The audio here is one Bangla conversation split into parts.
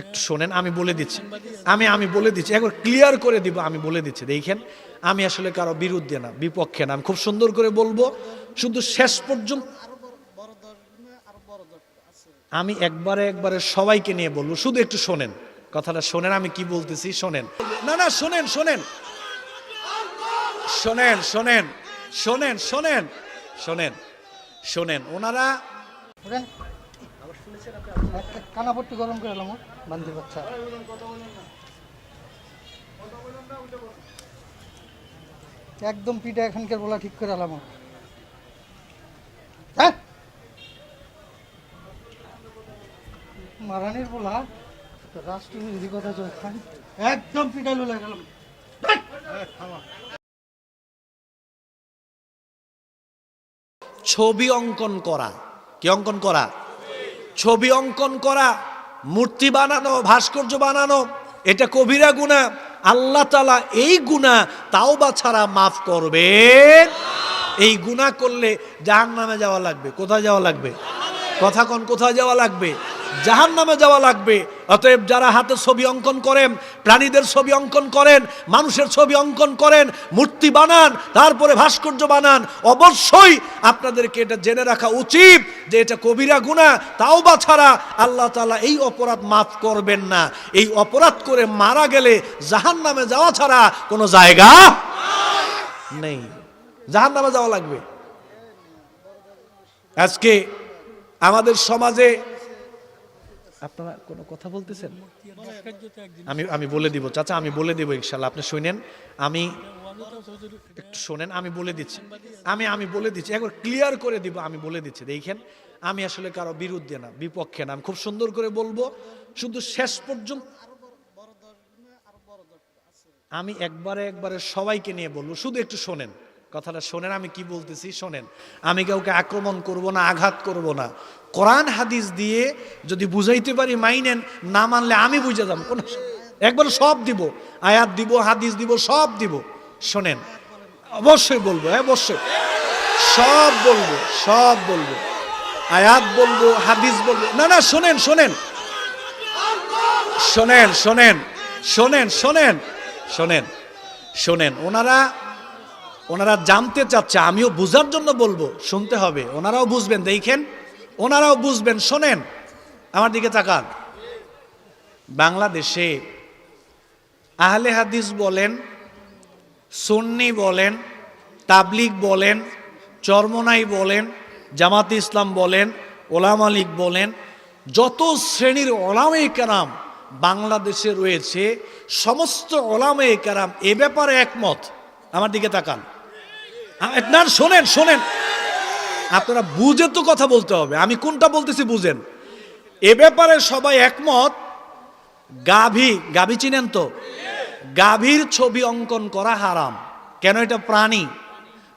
একটু শোনেন, আমি বলে দিচ্ছি। আমি আমি বলে দিচ্ছি। একবার ক্লিয়ার করে দিব, আমি বলে দিচ্ছি। দেখেন, আমি আসলে কারও বিরুদ্ধে না, বিপক্ষে না। আমি খুব সুন্দর করে বলব, শুধু শেষ পর্যন্ত আমি একবারে একবারে সবাইকে নিয়ে বলব, শুধু একটু শোনেন। কথাটা শোনেন, আমি কি বলতেছি, শোনেন। না না, শোনেন শোনেন। শোনেন শোনেন শোনেন শোনেন শোনেন শোনেন। ওনারা কানাপট্টি গরম করে বাচ্চা। একদম পিঠা এখানকার বলা ঠিক করে আলাম। হ্যাঁ? মারানির বলা রাষ্ট্রবিরোধী কথা চলছেন একদম পিঠা লোলা গেলাম। ছবি অঙ্কন করা। কি অঙ্কন করা? ছবি অঙ্কন করা। মূর্তি বানানো, ভাস্কর্য বানানো, এটা কবিরা গুণা। আল্লাহ তালা এই গুণা তাও বা ছাড়া মাফ করবে। এই গুণা করলে জাহান নামে যাওয়া লাগবে। কোথায় যাওয়া লাগবে? কথা কন, কোথায় যাওয়া লাগবে? জাহান নামে যাওয়া লাগবে। অতএব যারা হাতে ছবি অঙ্কন করেন, প্রাণীদের ছবি অঙ্কন করেন, মানুষের ছবি অঙ্কন করেন, মূর্তি বানান, তারপরে ভাস্কর্য বানান, অবশ্যই আপনাদেরকে এটা জেনে রাখা উচিত যে এটা কবিরা গুণা তাও বা ছাড়া আল্লাহ তালা এই অপরাধ মাফ করবেন না। এই অপরাধ করে মারা গেলে জাহান নামে যাওয়া ছাড়া কোনো জায়গা নেই। জাহান নামে যাওয়া লাগবে। আজকে আমাদের সমাজে আপনারা কোনো কথা বলতেছেন? আমি আমি বলে দিব। চাচা, আমি বলে দিব ইনশাল্লাহ আপনি শুনেন, আমি একটু শোনেন, আমি বলে দিচ্ছি। আমি আমি বলে দিচ্ছি। একবার ক্লিয়ার করে দিব, আমি বলে দিচ্ছি। দেখেন, আমি আসলে কারও বিরুদ্ধে না, বিপক্ষে না। আমি খুব সুন্দর করে বলব, শুধু শেষ পর্যন্ত আমি একবারে একবারে সবাইকে নিয়ে বলব, শুধু একটু শোনেন। কথাটা শোনেন আমি কি বলতেছি? শোনেন আমি কাউকে আক্রমণ করব না আঘাত করব না। কোরআন হাদিস দিয়ে যদি বুঝাইতে পারি মাইনেন না মানলে আমি বুঝে যাব। কোনো একবার সব দিব। আয়াত দিব হাদিস দিব সব দিব। শোনেন অবশ্যই বলব হ্যাঁ, অবশ্যই। সব বলব সব বলব। আয়াত বলব হাদিস বলব। না না শোনেন শোনেন। শোনেন শোনেন শোনেন শোনেন শোনেন। শোনেন ওনারা ওনারা জানতে চাচ্ছে, আমিও বুঝার জন্য বলব, শুনতে হবে। ওনারাও বুঝবেন, দেখেন, ওনারাও বুঝবেন, শোনেন। আমার দিকে তাকান। বাংলাদেশে আহলে হাদিস বলেন, সুন্নি বলেন তাবলিক বলেন, চরমনাই বলেন, জামাত ইসলাম বলেন, ওলাম আলিক বলেন, যত শ্রেণির ওলামে কারাম বাংলাদেশে রয়েছে, সমস্ত ওলামে কারাম এ ব্যাপারে একমত। আমার দিকে তাকান। না, শোনেন শোনেন। আপনারা বুঝে তো কথা বলতে হবে। আমি কোনটা বলতেছি বুঝেন। এ ব্যাপারে সবাই একমত। গাভী গাভী চিনেন তো? গাভীর ছবি অঙ্কন করা হারাম। কেন এটা প্রাণী?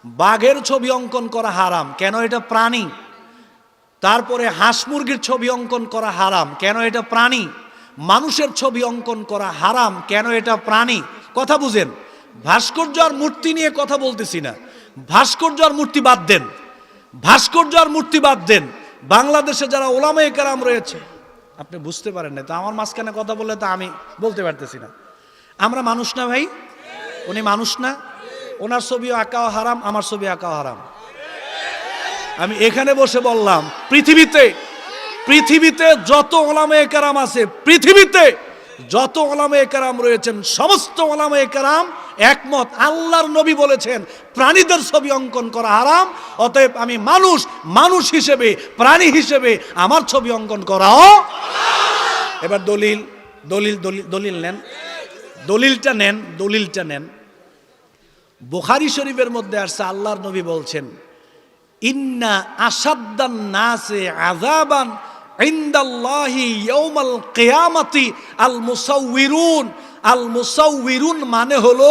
বাঘের ছবি অঙ্কন করা হারাম। কেন এটা প্রাণী? তারপরে হাঁস মুরগির ছবি অঙ্কন করা হারাম। কেন এটা প্রাণী? মানুষের ছবি অঙ্কন করা হারাম। কেন এটা প্রাণী? কথা বুঝেন। ভাস্কর্য আর মূর্তি নিয়ে কথা বলতেছি না। ভাস্কর্য আর মূর্তি বাদ দেন। ভাস্কর্য আর মূর্তি বাদ দেন। বাংলাদেশে যারা ওলামায়ে কেরাম রয়েছে, আপনি বুঝতে পারেন না তো আমার মাঝখানে কথা বললে তো আমি বলতে পারতেছি না। আমরা মানুষ না ভাই? উনি মানুষ না? ওনার ছবি আঁকাও হারাম, আমার ছবি আঁকাও হারাম। আমি এখানে বসে বললাম, পৃথিবীতে পৃথিবীতে যত ওলামে কারাম আছে, পৃথিবীতে যত ওলামে কারাম রয়েছেন, সমস্ত ওলামে কারাম একমত। আল্লাহর নবী বলেছেন, প্রাণীদের ছবি অঙ্কন করা হারাম, অতএব আমি মানুষ মানুষ হিসেবে, প্রাণী হিসেবে আমার ছবি অঙ্কন করাও এবার দলিল দলিল দলিল দলিল নেন। দলিলটা নেন দলিলটা নেন। বুখারি শরীফের মধ্যে আসছে, আল্লাহর নবী বলছেন, ইন্না আসাদ্দান নাসে আযাবান عند الله يوم القيامة المصورون. আল মুসাউবিরুন মানে হলো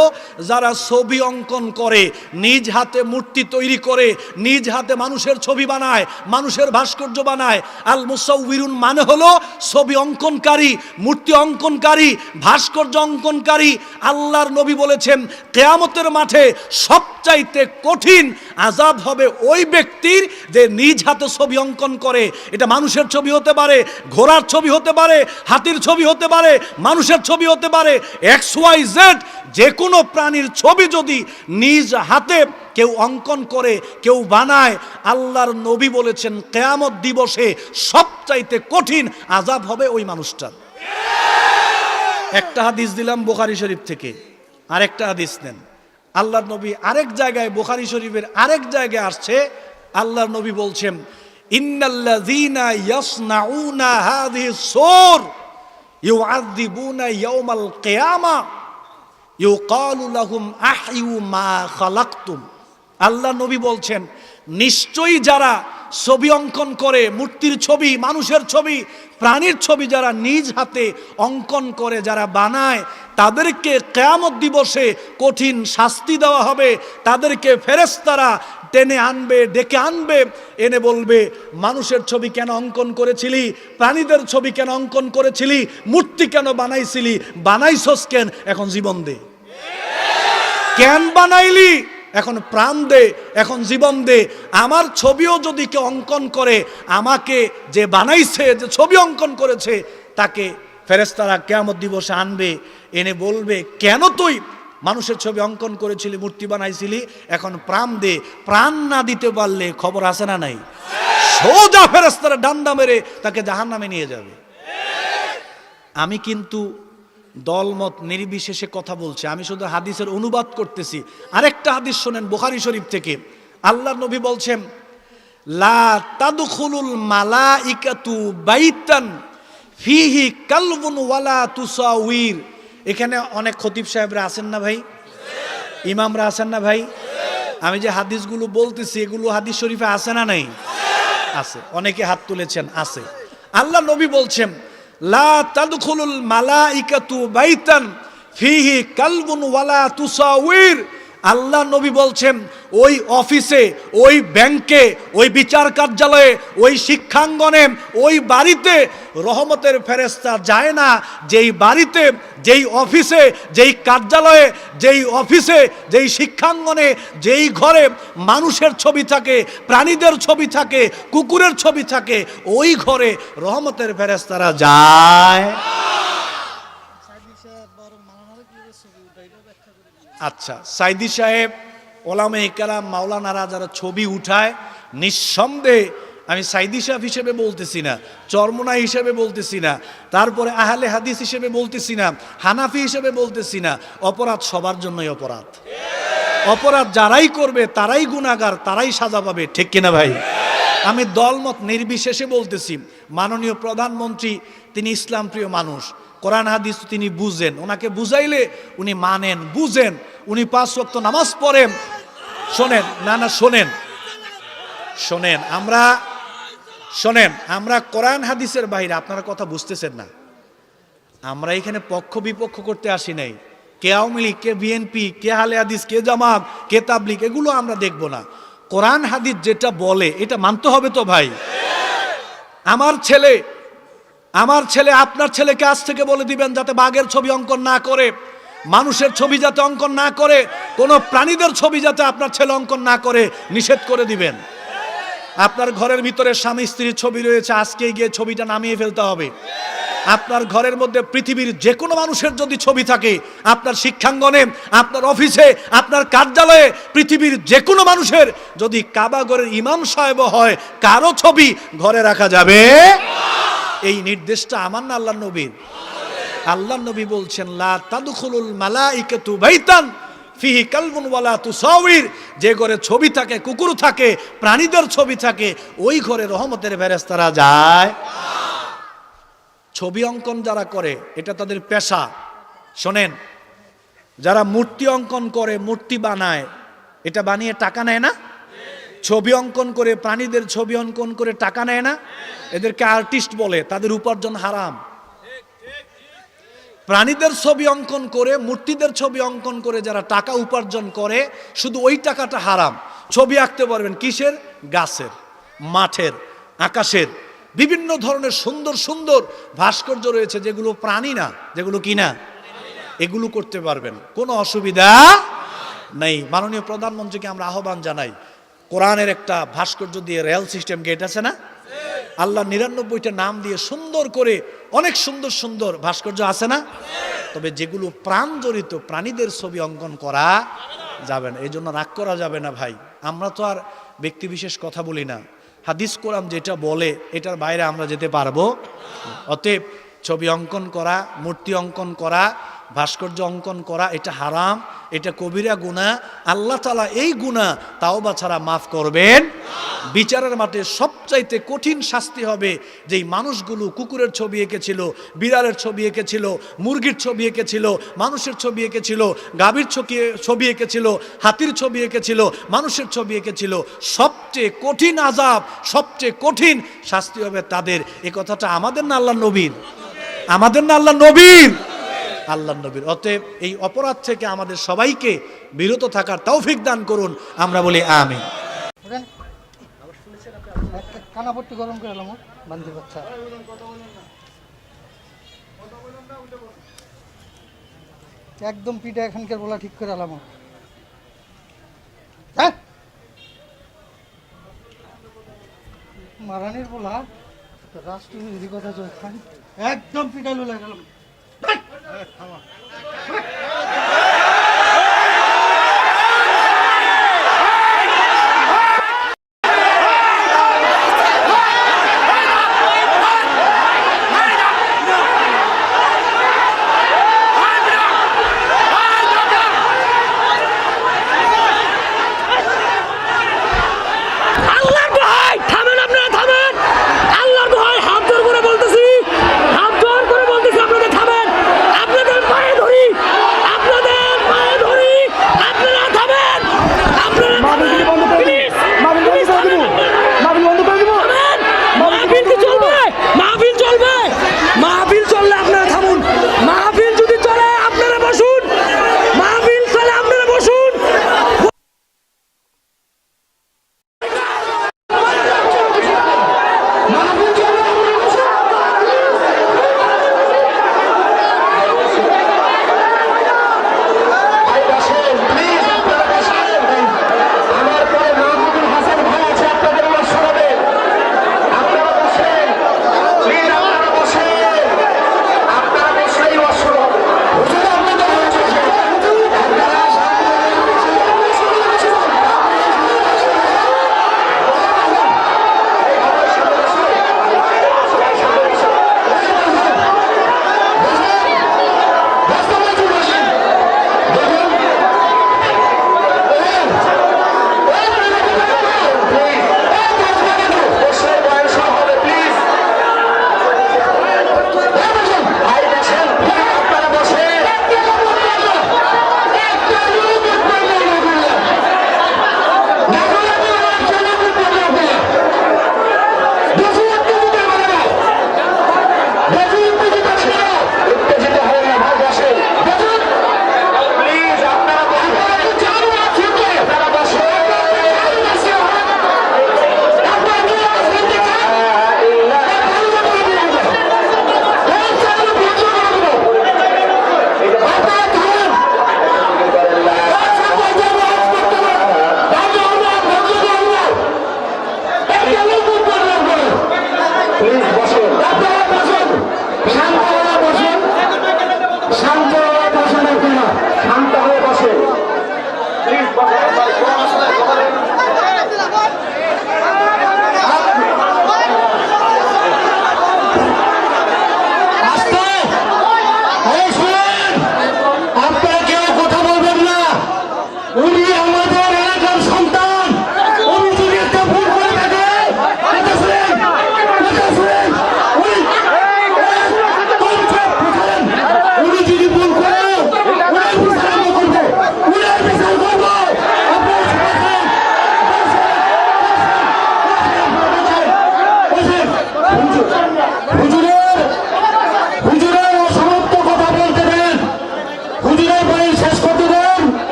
যারা ছবি অঙ্কন করে, নিজ হাতে মূর্তি তৈরি করে, নিজ হাতে মানুষের ছবি বানায়, মানুষের ভাস্কর্য বানায়। আল মুসাউবিরুন মানে হলো ছবি অঙ্কনকারী, মূর্তি অঙ্কনকারী, ভাস্কর্য অঙ্কনকারী। আল্লাহর নবী বলেছেন, কেয়ামতের মাঠে সবচাইতে কঠিন আজাব হবে ওই ব্যক্তির যে নিজ হাতে ছবি অঙ্কন করে। এটা মানুষের ছবি হতে পারে, ঘোড়ার ছবি হতে পারে, হাতির ছবি হতে পারে, মানুষের ছবি হতে পারে এক্স ওয়াই জেড যে কোনো প্রাণীর ছবি যদি নিজ হাতে কেউ অঙ্কন করে, কেউ বানায়, আল্লাহর নবী বলেছেন, কেয়ামত দিবসে সবচাইতে কঠিন আজাব হবে ওই মানুষটার। একটা হাদিস দিলাম বোখারি শরীফ থেকে, আরেকটা হাদিস নেন। আল্লাহর নবী আরেক জায়গায়, বোখারি শরীফের আরেক জায়গায় আসছে, আল্লাহর নবী বলছেন, ইন্নাল্লাযীনা ইয়াসনাউনা হাযিহি সুর। ইউআযিবুনা ইয়াউমাল কিয়ামা ইউকালু লাহুম আহইউ মা খালাকতুম আল্লাহ নবী বলছেন নিশ্চয়ই যারা ছবি অঙ্কন করে, মূর্তির ছবি, মানুষের ছবি, প্রাণীর ছবি যারা নিজ হাতে অঙ্কন করে, যারা বানায়, তাদেরকে কেয়ামত দিবসে কঠিন শাস্তি দেওয়া হবে। তাদেরকে ফেরেস্তারা টেনে আনবে, ডেকে আনবে। এনে বলবে, মানুষের ছবি কেন অঙ্কন করেছিলি? প্রাণীদের ছবি কেন অঙ্কন করেছিলি? মূর্তি কেন বানাইছিলি? বানাইছস কেন? এখন জীবন দে। কেন বানাইলি? এখন প্রাণ দে, এখন জীবন দে। আমার ছবিও যদি কেউ অঙ্কন করে, আমাকে যে বানাইছে, যে ছবি অঙ্কন করেছে, তাকে ফেরেস্তারা কেমন দিবসে আনবে, এনে বলবে, কেন তুই মানুষের ছবি অঙ্কন করেছিলি, মূর্তি বানাইছিলি? এখন প্রাণ দে। প্রাণ না দিতে পারলে খবর আসে না নাই? সোজা ফেরেস্তারা ডান্ডা মেরে তাকে জাহান নামে নিয়ে যাবে। আমি কিন্তু দলমত নির্বিশেষে কথা বলছে। আমি শুধু হাদিসের অনুবাদ করতেছি। আরেকটা হাদিস শোনেন বুখারি শরীফ থেকে। আল্লাহ নবী বলছেন, লা তাদখুলুল মালাইকাতু বাইতান ফিহি কালবুন ওয়ালা তুসাউইর। এখানে অনেক খতিব সাহেবরা আছেন না ভাই? ইমামরা আছেন না ভাই? আমি যে হাদিসগুলো বলতেছি, এগুলো হাদিস শরীফে আছে না নাই? আছে। অনেকে হাত তুলেছেন, আছে। আল্লাহ নবী বলছেন লা তাদখুলুল মালাইকাতু বাইতান ফিহি কালবুন ওয়ালা তুসাউইর। আল্লাহ নবী বলছেন, ওই অফিসে, ওই ব্যাংকে, ওই বিচার কার্যালয়ে, ওই শিক্ষাঙ্গনে, ওই বাড়িতে রহমতের ফেরেস্তা যায় না। যেই বাড়িতে, যেই অফিসে, যেই কার্যালয়ে, যেই অফিসে, যেই শিক্ষাঙ্গনে, যেই ঘরে মানুষের ছবি থাকে, প্রাণীদের ছবি থাকে, কুকুরের ছবি থাকে, ওই ঘরে রহমতের ফেরেস্তারা যায়। আচ্ছা সাইদি সাহেব, ওলামে ইকারাম, মাওলানারা যারা ছবি উঠায়, নিঃসন্দেহে আমি সাইদি সাহেব হিসেবে বলতেছি না চরমনা হিসেবে বলতেছি না, তারপরে আহলে হাদিস হিসেবে বলতেছি না, হানাফি হিসেবে বলতেছি না, অপরাধ সবার জন্যই অপরাধ। অপরাধ যারাই করবে, তারাই গুণাগার তারাই সাজা পাবে, ঠিক কিনা ভাই? আমি দলমত নির্বিশেষে বলতেছি, মাননীয় প্রধানমন্ত্রী, তিনি ইসলাম প্রিয় মানুষ কোরআন হাদিস তিনি বুঝেন। ওনাকে বুঝাইলে উনি মানেন, বুঝেন। উনি পাঁচ ওয়াক্ত নামাজ পড়েন। শোনেন, না না, শোনেন। শোনেন, আমরা শোনেন, আমরা কোরআন হাদিসের বাইরে, আপনারা কথা বুঝতেছেন না। আমরা এখানে পক্ষ বিপক্ষ করতে আসি নাই। কে আওয়ামী লীগ, কে বিএনপি, কে হালে হাদিস, কে জামাত, কে তাবলিক এগুলো আমরা দেখব না। কোরআন হাদিস যেটা বলে, এটা মানতে হবে তো ভাই। আমার ছেলে আমার ছেলে আপনার ছেলেকে আজ থেকে বলে দিবেন যাতে বাঘের ছবি অঙ্কন না করে, মানুষের ছবি যাতে অঙ্কন না করে, কোনো প্রাণীদের ছবি যাতে আপনার ছেলে অঙ্কন না করে, নিষেধ করে দিবেন। আপনার ঘরের ভিতরে স্বামী স্ত্রীর ছবি রয়েছে আজকে গিয়ে ছবিটা নামিয়ে ফেলতে হবে। আপনার ঘরের মধ্যে পৃথিবীর যে কোনো মানুষের যদি ছবি থাকে, আপনার শিক্ষাঙ্গনে, আপনার অফিসে, আপনার কার্যালয়ে, পৃথিবীর যে কোনো মানুষের যদি কাবাগরের ইমাম সাহেব হয়, কারও ছবি ঘরে রাখা যাবে এই নির্দেশটা আমার না আল্লাহ নবীর? আল্লাহ নবী বলছেন, লা তাদখুলুল মালাইকাতু বাইতান ফিহি কালবুন ওয়ালা তুসাউইর যে ঘরে ছবি থাকে, কুকুর থাকে, প্রাণীদের ছবি থাকে, ওই ঘরে রহমতের ফেরেশতারা যায়। ছবি অঙ্কন যারা করে, এটা তাদের পেশা। শোনেন, যারা মূর্তি অঙ্কন করে, মূর্তি বানায়, এটা বানিয়ে টাকা নেয় না? ছবি অঙ্কন করে, প্রাণীদের ছবি অঙ্কন করে টাকা নেয় না? এদেরকে আর্টিস্ট বলে, তাদের উপার্জন হারাম। প্রাণীদের ছবি অঙ্কন করে, মূর্তিদের ছবি অঙ্কন করে যারা টাকা উপার্জন করে, শুধু ওই টাকাটা হারাম। ছবি আঁকতে পারবেন কিসের? গাছের, মাঠের, আকাশের। বিভিন্ন ধরনের সুন্দর সুন্দর ভাস্কর্য রয়েছে যেগুলো প্রাণী না, যেগুলো কি না? এগুলো করতে পারবেন। কোনো অসুবিধা নেই। মাননীয় প্রধানমন্ত্রীকে আমরা আহ্বান জানাই কোরআনের একটা ভাস্কর্য দিয়ে রেল সিস্টেম গেট আছে না? আল্লাহ নিরানব্বইটা নাম দিয়ে সুন্দর করে অনেক সুন্দর সুন্দর ভাস্কর্য আছে না? তবে যেগুলো প্রাণ জড়িত, প্রাণীদের ছবি অঙ্কন করা যাবে না। এই জন্য রাগ করা যাবে না ভাই। আমরা তো আর ব্যক্তি বিশেষ কথা বলি না। হাদিস কোরআন যেটা বলে, এটার বাইরে আমরা যেতে পারব। অতএব ছবি অঙ্কন করা, মূর্তি অঙ্কন করা ভাস্কর্য অঙ্কন করা, এটা হারাম, এটা কবিরা গুণা আল্লাহ তালা এই গুণা তাও বা ছাড়া মাফ করবেন। বিচারের মাঠে সবচাইতে কঠিন শাস্তি হবে যেই মানুষগুলো কুকুরের ছবি এঁকেছিল, বিড়ালের ছবি এঁকেছিল, মুরগির ছবি এঁকেছিল, মানুষের ছবি এঁকেছিল, গাভীর ছবি ছবি এঁকেছিল, হাতির ছবি এঁকেছিল, মানুষের ছবি এঁকেছিল। সবচেয়ে কঠিন আজাব সবচেয়ে কঠিন শাস্তি হবে তাদের। এ কথাটা আমাদের না আল্লাহ নবীর? আমাদের না আল্লাহ নবীর? আল্লাহ নবীর। অতএব এই অপরাধ থেকে আমাদের সবাইকে বিরত থাকার তৌফিক দান করুন। আমরা বলি আমি গরম করে একদম পিঠা এখানকার বলা ঠিক করে এলাম। হ্যাঁ? মারানির বলা রাষ্ট্রবিরোধী কথা একদম পিঠা লুলে গেলাম। আল্লাহর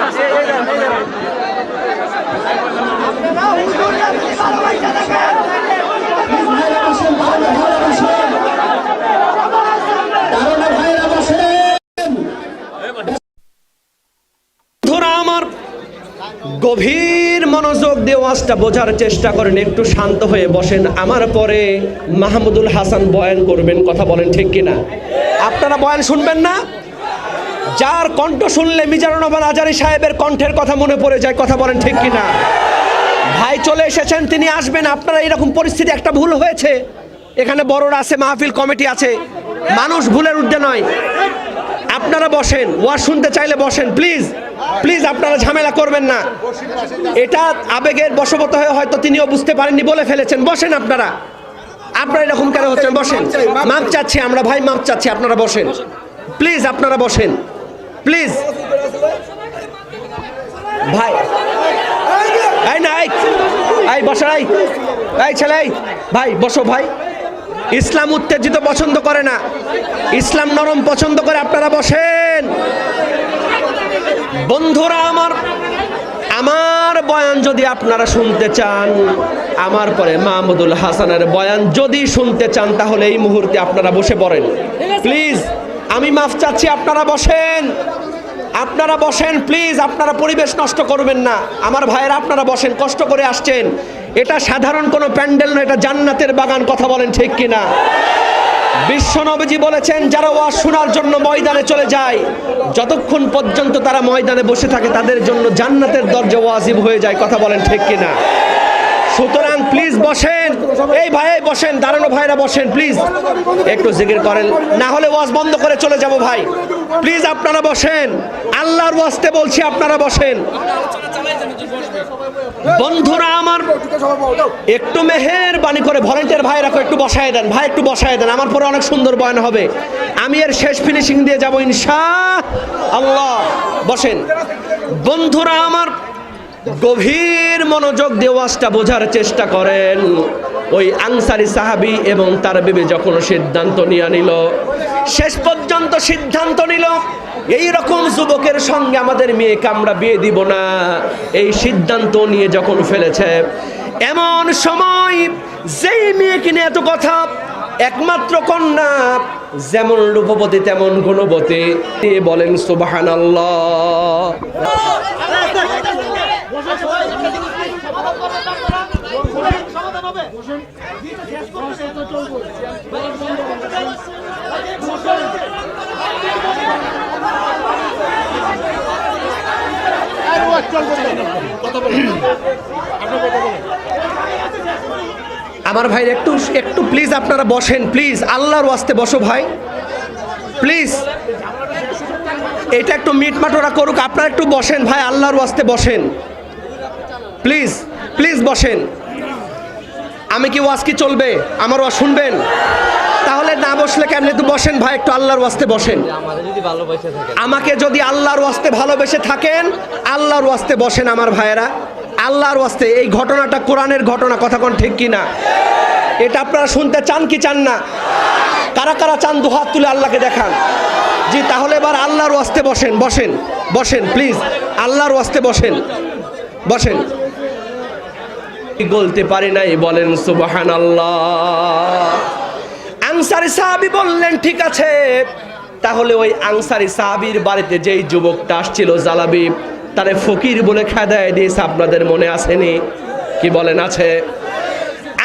বসেন ভাইরা ভাইরা বসেন দারোগা ভাইরা বসেন বন্ধুরা আমার গভীর মনোযোগ দিয়ে ওয়াজটা বোঝার চেষ্টা করেন, একটু শান্ত হয়ে বসেন। আমার পরে মাহমুদুল হাসান বয়ান করবেন, কথা বলেন ঠিক কিনা? আপনারা বয়ান শুনবেন না? যার কণ্ঠ শুনলে মিজানুর রহমান আজারি সাহেবের কণ্ঠের কথা মনে পড়ে যায়, কথা বলেন ঠিক কিনা? ভাই চলে এসেছেন, তিনি আসবেন। আপনারা এরকম পরিস্থিতি, একটা ভুল হয়েছে। এখানে বড়রা আছে, মাহফিল কমিটি আছে। মানুষ ভুলের ঊর্ধ্বে নয়। আপনারা বসেন, ওয়াজ শুনতে চাইলে বসেন প্লিজ প্লিজ আপনারা ঝামেলা করবেন না। এটা আবেগের বশবত হয়ে হয়তো তিনিও বুঝতে পারেননি, বলে ফেলেছেন। বসেন আপনারা। আপনারা এরকম কেন হচ্ছেন? বসেন। মাপ চাচ্ছি আমরা, ভাই মাপ চাচ্ছি, আপনারা বসেন। প্লিজ আপনারা বসেন। প্লিজ ভাই। এই না, এই। বসো, এই। ছেলে ভাই, বসো, ভাই। ইসলাম উত্তেজিত পছন্দ করে না। ইসলাম নরম পছন্দ করে আপনারা বসেন। বন্ধুরা আমার আমার বয়ান যদি আপনারা শুনতে চান আমার পরে মাহমুদুল হাসানের বয়ান যদি শুনতে চান তাহলে এই মুহূর্তে আপনারা বসে পড়েন। প্লিজ আমি মাফ চাচ্ছি আপনারা বসেন। আপনারা বসেন প্লিজ আপনারা পরিবেশ নষ্ট করবেন না। আমার ভাইয়েরা, আপনারা বসেন, কষ্ট করে আসছেন। এটা সাধারণ কোনো প্যান্ডেল নয়, এটা জান্নাতের বাগান, কথা বলেন ঠিক কিনা? বিশ্বনবীজি বলেছেন, যারা ওয়াজ শোনার জন্য ময়দানে চলে যায়, যতক্ষণ পর্যন্ত তারা ময়দানে বসে থাকে, তাদের জন্য জান্নাতের দরজা ওয়াজিব হয়ে যায়, কথা বলেন ঠিক কিনা? সুতরাং প্লিজ বসেন। এই ভাই বসেন দাঁড়ানো ভাইরা বসেন প্লিজ একটু জিকির করেন, না হলে ওয়াজ বন্ধ করে চলে যাব ভাই। প্লিজ আপনারা বসেন। আল্লাহর ওয়াস্তে বলছি, আপনারা বসেন। বন্ধুরা আমার একটু মেহের বাণী করে ভলেন্টিয়ার ভাই রাখো একটু বসায় দেন। ভাই, একটু বসায় দেন, আমার পরে অনেক সুন্দর বয়ান হবে। আমি এর শেষ ফিনিশিং দিয়ে যাব ইনশা আল্লাহ বসেন। বন্ধুরা আমার গভীর মনোযোগ দিয়ে ওয়াজটা বোঝার চেষ্টা করেন। ওই আনসারি সাহাবি এবং তার বিবি যখন সিদ্ধান্ত নিয়ে নিল শেষ পর্যন্ত সিদ্ধান্ত নিল এই রকম যুবকের সঙ্গে আমাদের মেয়েকে আমরা বিয়ে দিব না এই সিদ্ধান্ত নিয়ে যখন ফেলেছে এমন সময় যেই মেয়েকে নিয়ে এত কথা একমাত্র কন্যা যেমন রূপবতী তেমন গুণবতী বলেন সুবাহান আমার ভাই একটু একটু প্লিজ আপনারা বসেন প্লিজ আল্লাহর ওয়াস্তে বসো ভাই। প্লিজ এটা একটু মিটমাট ওরা করুক, আপনারা একটু বসেন ভাই, আল্লাহর ওয়াস্তে বসেন। প্লিজ প্লিজ বসেন। আমি কি ওয়াজ কি চলবে? আমার ওয়াজ শুনবেন? তাহলে না বসলে কেমন একটু বসেন ভাই একটু আল্লাহর ওয়াস্তে বসেন। আমাকে যদি আল্লাহর ওয়াস্তে ভালোবেসে থাকেন আল্লাহর ওয়াস্তে বসেন আমার ভাইয়েরা। আল্লাহর ওয়াস্তে এই ঘটনাটা কোরআনের ঘটনা কথা কোন ঠিক কি না এটা আপনারা শুনতে চান কি চান না? কারা কারা চান দু হাত তুলে আল্লাহকে দেখান? জি তাহলে এবার আল্লাহর ওয়াস্তে বসেন বসেন বসেন প্লিজ। আল্লাহর ওয়াস্তে বসেন বসেন। বলতে পারি নাই বলেন সুবাহান আল্লাহ আনসারি সাহাবি বললেন, ঠিক আছে। তাহলে ওই আনসারি সাহাবির বাড়িতে যেই যুবকটা আসছিল জালাবি, তারে ফকির বলে খেদায় দিয়েছে, আপনাদের মনে আসেনি? কি বলেন আছে?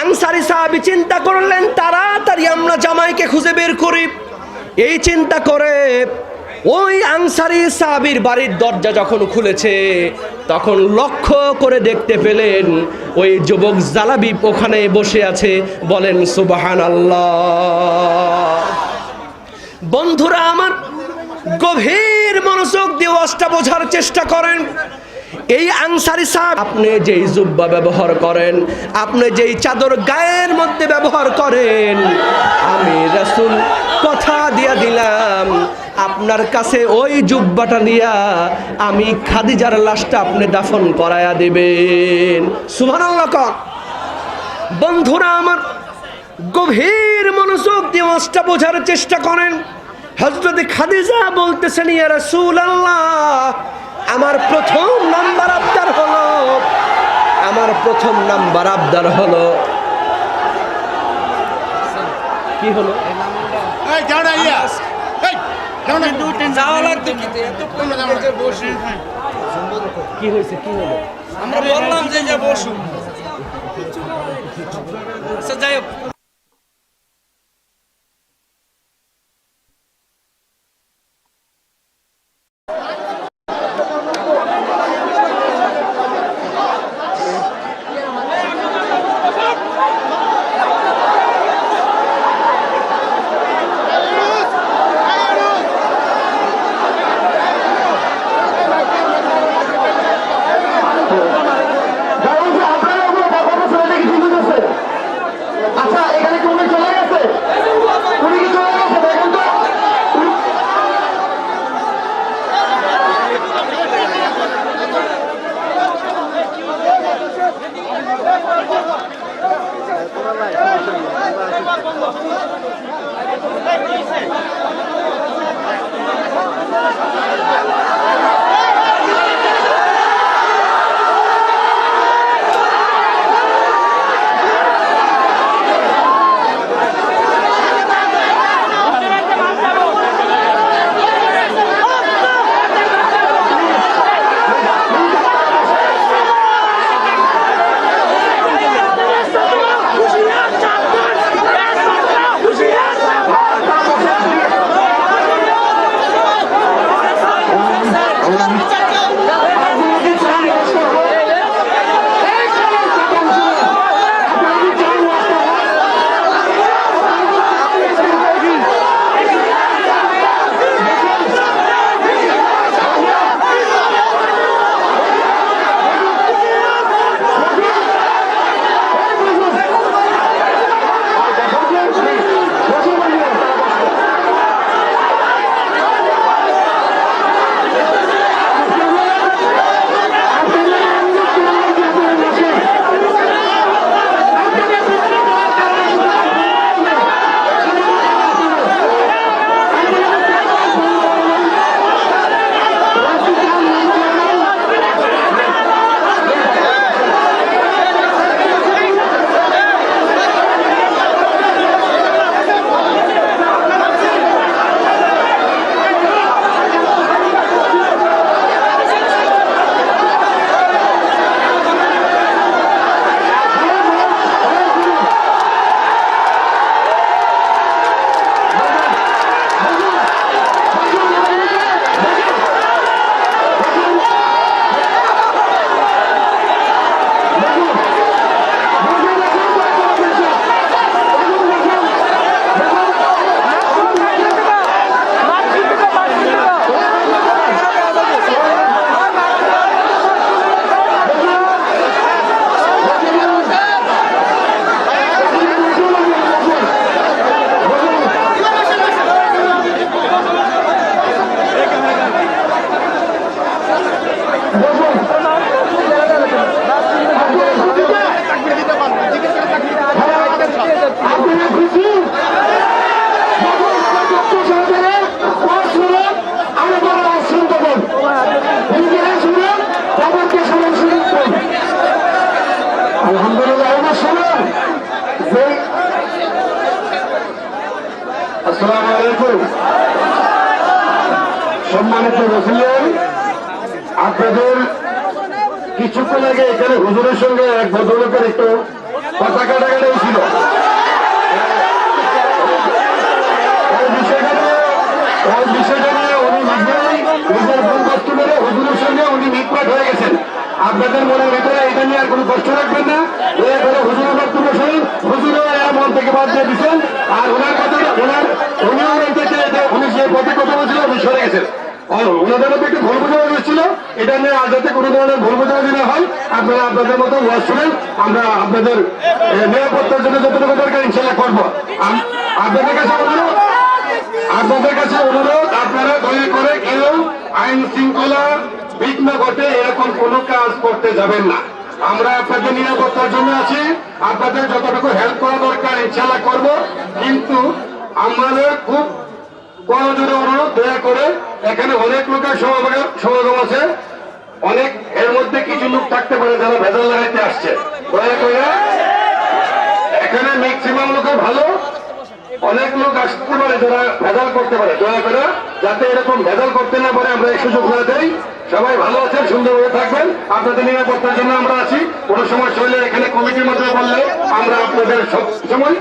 আনসারি সাহাবি চিন্তা করলেন, তাড়াতাড়ি আমরা জামাইকে খুঁজে বের করি। এই চিন্তা করে ওই আনসারি সাহাবির বাড়ির দরজা যখন খুলেছে তখন লক্ষ্য করে দেখতে পেলেন ওই যুবক জালাবি ওখানে বসে আছে, বলেন সুবাহান আল্লাহ বন্ধুরা আমার গভীর মনোযোগ দিয়ে ওয়াজটা বোঝার চেষ্টা করেন। এই আনসারি সাহেব, আপনি যেই জুব্বা ব্যবহার করেন, আপনি যেই চাদর গায়ের মধ্যে ব্যবহার করেন, আমি রাসূল কথা দিয়া দিলাম। আপনার কাছে ওই জুব্বাটা নিয়া আমি খাদিজার লাশটা আপনি দাফন করায়া দিবেন। কন। বন্ধুরা আমার গভীর মনোযোগ দিয়ে মাছটা বোঝার চেষ্টা করেন। হজরত খাদিজা বলতেছেন, ইয়া রাসূল আল্লাহ আমার প্রথম নাম্বার আবদার হলো, আমার প্রথম নাম্বার আবদার হলো। কি হলো? যাওয়া লাগতো কিন্তু এত বসু। কি হয়েছে? কি হলো? আমরা বললাম যে বসুন বসু আচ্ছা যাই হোক। এক ভদ্রলোকের একটু কথা কাটাকাটি ছিল। আপনাদের মনের ভিতরে এটা নিয়ে আর কোনো কষ্ট রাখবেন না। করে হুজুরের বক্তব্য শুনুন। হুজুরও মন থেকে বাদ দিয়ে দিচ্ছেন। আর ওনার কথা ওনার উনিও উনি যে পথে কথা বলছিল উনি সরে গেছেন। ওনাদের মধ্যে একটু ভুল বোঝাবুঝি হয়েছিল। এটা নিয়ে আজ যাতে কোনো ধরনের ভুল বোঝাবুঝি না হয়, আপনারা আপনাদের মতো ওয়াজ আমরা আপনাদের নিরাপত্তার জন্য যতটুকু দরকার ইনশাল্লাহ করব। আপনাদের কাছে অনুরোধ, আপনাদের কাছে অনুরোধ, আপনারা দয়া করে কেউ আইন শৃঙ্খলা বিঘ্ন ঘটে এরকম কোনো কাজ করতে যাবেন না। আমরা আপনাদের নিরাপত্তার জন্য আছি, আপনাদের যতটুকু হেল্প করা দরকার ইনশাল্লাহ করব। কিন্তু আমাদের খুব প্রয়োজনে অনুরোধ, দয়া করে এখানে অনেক লোকের সমাগম আছে। অনেক এর মধ্যে কিছু লোক থাকতে পারে যারা ভেজাল লাগাইতে আসছে। এখানে ম্যাক্সিমাম লোকের ভালো। অনেক লোক আসতে পারে, যারা ভেজাল করতে পারে। দয়া করে যাতে এরকম ভেজাল করতে না পারে, আমরা এই সুযোগ না দেই। সবাই ভালো আছেন, সুন্দরভাবে থাকবেন। আপনাদের নিরাপত্তার জন্য আমরা আছি। কোনো সমস্যা হলে এখানে কমিটির মধ্যে বললে আমরা আপনাদের সব সময়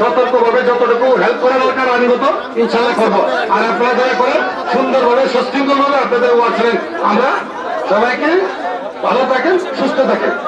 সতর্কভাবে যতটুকু হেল্প করা দরকার, আইনগত ইনশাল্লাহ করব। আর আপনারা দয়া করে সুন্দরভাবে, সশৃঙ্খলভাবে আপনাদের ওয়াচলেন আমরা সবাইকে ভালো থাকেন, সুস্থ থাকেন।